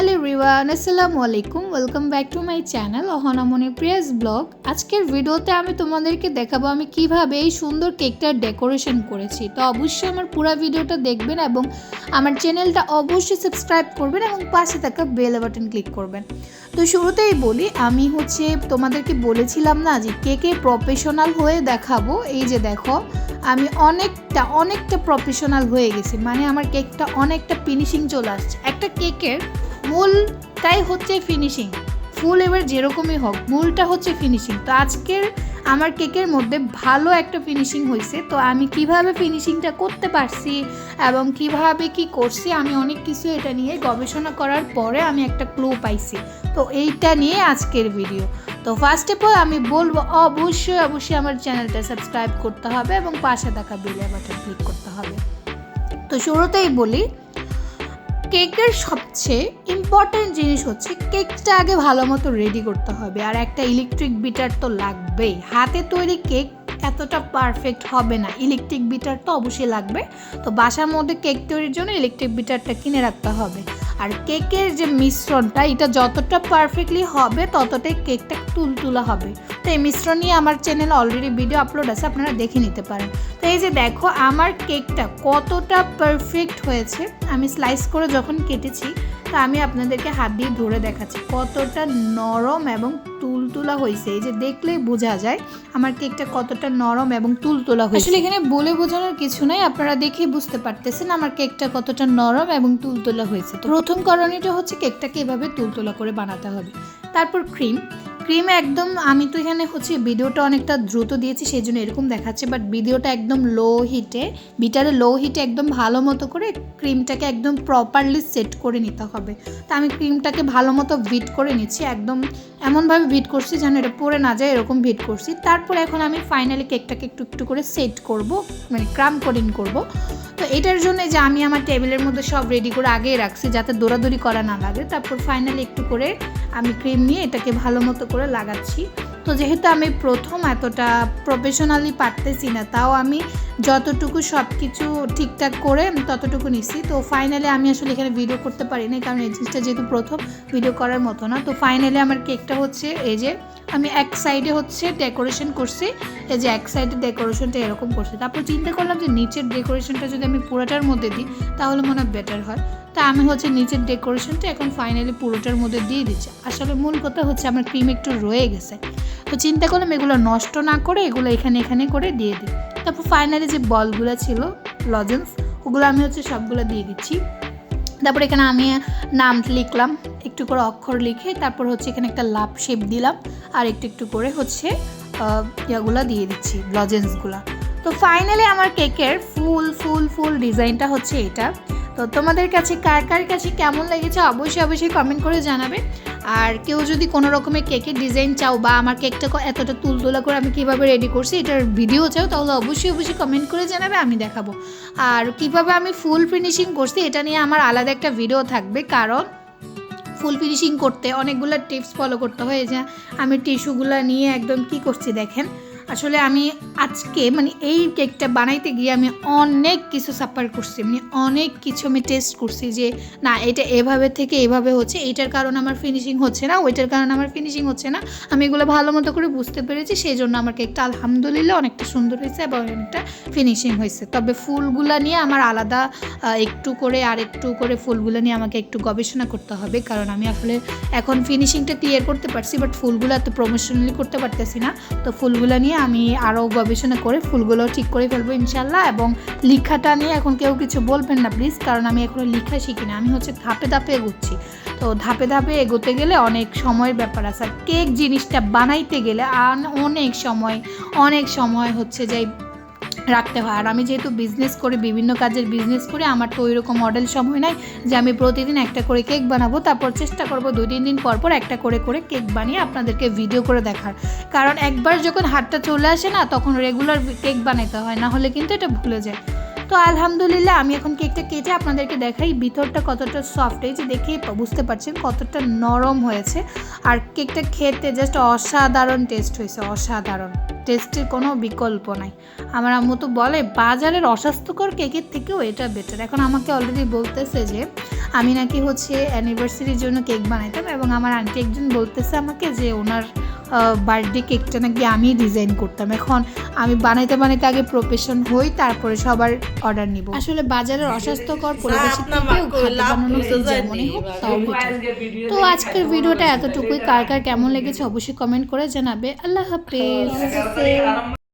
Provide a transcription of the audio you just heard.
Hello রিওয়ান আসসালামু আলাইকুম welcome back to my channel Ahonamoni Prius blog আজকের ভিডিওতে আমি তোমাদেরকে দেখাবো আমি কীভাবে এই সুন্দর কেকটার ডেকোরেশন করেছি। তো অবশ্যই আমার পুরো ভিডিওটা দেখবেন এবং আমার চ্যানেলটা অবশ্যই সাবস্ক্রাইব করবেন এবং পাশে থাকা বেল বাটন ক্লিক করবেন। তো শুরুতেই বলি, আমি হচ্ছে তোমাদেরকে বলেছিলাম না যে কেকে প্রফেশনাল হয়ে দেখাবো। এই যে দেখো, আমি অনেকটা অনেকটা প্রফেশনাল হয়ে গেছি। মানে আমার কেকটা অনেকটা ফিনিশিং চলে আসছে। একটা কেকের মূলটাই হচ্ছে ফিনিশিং ফুল এবার যেরকমই হোক, মূলটা হচ্ছে ফিনিশিং তো আজকের আমার কেকের মধ্যে ভালো একটা ফিনিশিং হয়েছে। তো আমি কীভাবে ফিনিশিংটা করতে পারছি এবং কীভাবে কি করছি, আমি অনেক কিছু এটা নিয়ে গবেষণা করার পরে আমি একটা ক্লু পাইছি। তো এইটা নিয়ে আজকের ভিডিও তো ফার্স্ট অফ অল আমি বলব, অবশ্যই অবশ্যই আমার চ্যানেলটা সাবস্ক্রাইব করতে হবে এবং পাশে থাকা বেল বাটন ক্লিক করতে হবে। তো শুরুতেই বলি কেকের সবচেয়ে ইম্পর্ট্যান্ট জিনিস হচ্ছে কেকটা আগে ভালো মতো রেডি করতে হবে আর একটা ইলেকট্রিক বিটার তো লাগবেই। হাতে তৈরি কেক এতটা পারফেক্ট হবে না। ইলেকট্রিক বিটার তো অবশ্যই লাগবে। তো বাসার মধ্যে কেক তৈরির জন্য ইলেকট্রিক বিটারটা কিনে রাখতে হবে। আর কেকের যে মিশ্রণটা, এটা যতটা পারফেক্টলি হবে, ততটাই কেকটা তুলতুলা হবে। তো এই মিশ্রণ নিয়ে আমার চ্যানেল অলরেডি ভিডিও আপলোড আছে, আপনারা দেখে নিতে পারেন। তো এই যে দেখো, আমার কেকটা কতটা পারফেক্ট হয়েছে। আমি স্লাইস করে যখন কেটেছি, তা আমি আপনাদেরকে হাত দিয়ে ধরে দেখাচ্ছি। কতটা নরম এবং তুলতুলা হয়েছে এই যে দেখলেই বোঝা যায় আমার কেকটা কতটা নরম এবং তুলতুলা হয়েছে আসলে এখানে বলে বোঝানোর কিছু নাই, আপনারা দেখে বুঝতে পারতেছেন আমার কেকটা কতটা নরম এবং তুলতুলা হয়েছে। তো প্রথম করণীয়টা হচ্ছে কেকটাকে এভাবে তুলতুলা করে বানাতে হবে। তারপর ক্রিম। ক্রিম একদম আমি তো এখানে হচ্ছে ভিডিওটা অনেকটা দ্রুত দিয়েছি সেই জন্য এরকম দেখাচ্ছে বাট ভিডিওটা একদম লো হিটে বিটারে লো হিটে একদম ভালো মতো করে ক্রিমটাকে একদম প্রপারলি সেট করে নিতে হবে। তা আমি ক্রিমটাকে ভালো মতো ভিট করে নিচ্ছি, একদম এমনভাবে ভিট করছি যেন এটা পরে না যায়, এরকম ভিট করছি। তারপর এখন আমি ফাইনালি কেকটাকে একটু একটু করে সেট করব মানে ক্রাম কোডিং করব। তো এটার জন্য যে আমি আমার টেবিলের মধ্যে সব রেডি করে আগেই রাখছি, যাতে দৌড়াদৌড়ি করা না লাগে। তারপর ফাইনালি একটু করে আমি ক্রিম নিয়ে এটাকে ভালো মতো করে লাগাচ্ছি। তো যেহেতু আমি প্রথম এতটা প্রফেশনালি পারতেছি না, তাও আমি যতটুকু সব কিছু ঠিকঠাক করে ততটুকু নিচ্ছি। তো ফাইনালি আমি আসলে এখানে ভিডিও করতে পারি না কারণ এই জিনিসটা যেহেতু প্রথম ভিডিও করার মতো না। তো ফাইনালি আমার কেকটা হচ্ছে এই যে আমি এক সাইডে হচ্ছে ডেকোরেশন করছি। এই যে এক সাইডে ডেকোরেশনটা এরকম করছি। তারপর চিন্তা করলাম যে নিচের ডেকোরেশনটা যদি আমি পুরোটার মধ্যে দিই, তাহলে মনে হয় বেটার হয়। তা আমি হচ্ছে নিচের ডেকোরেশনটা এখন ফাইনালি পুরোটার মধ্যে দিয়ে দিচ্ছি। আসলে মূল কথা হচ্ছে আমার ক্রিম একটু রয়ে গেছে। তো চিন্তা করলাম এগুলো নষ্ট না করে এগুলো এখানে এখানে করে দিয়ে দিই। তারপর ফাইনালি যে বলগুলো ছিল লজেন্স ওগুলো আমি হচ্ছে সবগুলো দিয়ে দিচ্ছি। তারপর এখানে আমি নাম লিখলাম। একটু করে অক্ষর লিখে তারপর হচ্ছে এখানে একটা লাভ শেপ দিলাম আর একটু একটু করে হচ্ছে ইয়াগুলো দিয়ে দিচ্ছি লজেন্সগুলো তো ফাইনালি আমার কেকের ফুল ফুল ফুল ডিজাইনটা হচ্ছে এটা। তো তোমাদের কাছে কার কার কাছে কেমন লেগেছে অবশ্যই অবশ্যই কমেন্ট করে জানাবে। আর কেউ যদি কোনো রকমের কেকের ডিজাইন চাও বা আমার কেকটা এতটা তুলতুলা করে আমি কীভাবে রেডি করছি এটার ভিডিও চাও, তাহলে অবশ্যই অবশ্যই কমেন্ট করে জানাবে, আমি দেখাবো। আর কীভাবে আমি ফুল ফিনিশিং করছি এটা নিয়ে আমার আলাদা একটা ভিডিও থাকবে, কারণ ফুল ফিনিশিং করতে, অনেকগুলো টিপস ফলো করতে হয়। যে আমি টিস্যুগুলো নিয়ে একদম কি করছি দেখেন? আসলে আমি আজকে মানে এই কেকটা বানাইতে গিয়ে আমি অনেক কিছু সাফার করছি মানে অনেক কিছু আমি টেস্ট করছি যে, না, এটা এভাবে থেকে এভাবে হচ্ছে এইটার কারণ আমার ফিনিশিং হচ্ছে না, ওইটার কারণ আমার ফিনিশিং হচ্ছে না। আমি এগুলো ভালো মতো করে বুঝতে পেরেছি সেই জন্য আমার কেকটা আলহামদুলিল্লাহ অনেকটা সুন্দর হয়েছে এবং অনেকটা ফিনিশিং হয়েছে। তবে ফুলগুলো নিয়ে আমার আলাদা একটু করে আর একটু করে ফুলগুলো নিয়ে আমাকে একটু গবেষণা করতে হবে, কারণ আমি আসলে এখন ফিনিশিংটা ক্লিয়ার করতে পারছি বাট ফুলগুলো এত প্রমোশনালি করতে পারতেছি না। তো ফুলগুলো নিয়ে আমি আরও গবেষণা করে ফুলগুলো ঠিক করে ফেলব ইনশাল্লাহ, এবং লিখাটা নিয়ে এখন কেউ কিছু বলবেন না প্লিজ কারণ আমি এখনও লিখা শিখি না। আমি হচ্ছে ধাপে ধাপে এগোচ্ছি। তো ধাপে ধাপে এগোতে গেলে অনেক সময়ের ব্যাপার আছে। আর কেক জিনিসটা বানাইতে গেলে অনেক সময় অনেক সময় হচ্ছে যে রাখতে হয়। আর আমি যেহেতু বিজনেস করি, বিভিন্ন কাজের বিজনেস করি, আমার তো ওইরকম মডেল সময় নাই যে আমি প্রতিদিন একটা করে কেক বানাবো, তারপর চেষ্টা করব দুই, তিন দিন পর পর একটা করে করে কেক বানিয়ে আপনাদেরকে ভিডিও করে দেখার। কারণ একবার যখন হাতটা চলে আসে না, তখন রেগুলার কেক বানাইতে হয়, না হলে কিন্তু এটা ভুলে যায়। তো আলহামদুলিল্লাহ, আমি এখন কেকটা কেটে আপনাদেরকে দেখাই, ভিতরটা কতটা সফট এই যে দেখে বুঝতে পারছেন কতটা নরম হয়েছে। আর কেকটা খেতে জাস্ট অসাধারণ টেস্ট হয়েছে, অসাধারণ। টেস্টের কোনো বিকল্প নাই। আমার আম্মু তো বলে, বাজারের অস্বাস্থ্যকর কেকের থেকেও এটা বেটার এখন আমাকে অলরেডি বলতেছে যে, আমি নাকি হচ্ছে অ্যানিভার্সারির জন্য কেক বানাইতাম এবং আমার আন্টি একজন বলতেছে আমাকে যে, ওনার বার্থডে কেকটা নাকি আমি ডিজাইন করতাম। এখন আমি বানাইতে বানাইতে আগে প্রফেশন হই তারপরে সবার অর্ডার নিব। আসলে বাজারের অস্বাস্থ্যকর পরিবেশের থেকেও খাদ্য বানানো যেমনই হোক তাও তো আজকের ভিডিওটা এতটুকুই। কার কার কেমন লেগেছে অবশ্যই কমেন্ট করে জানাবে। আল্লাহ হাফেজ।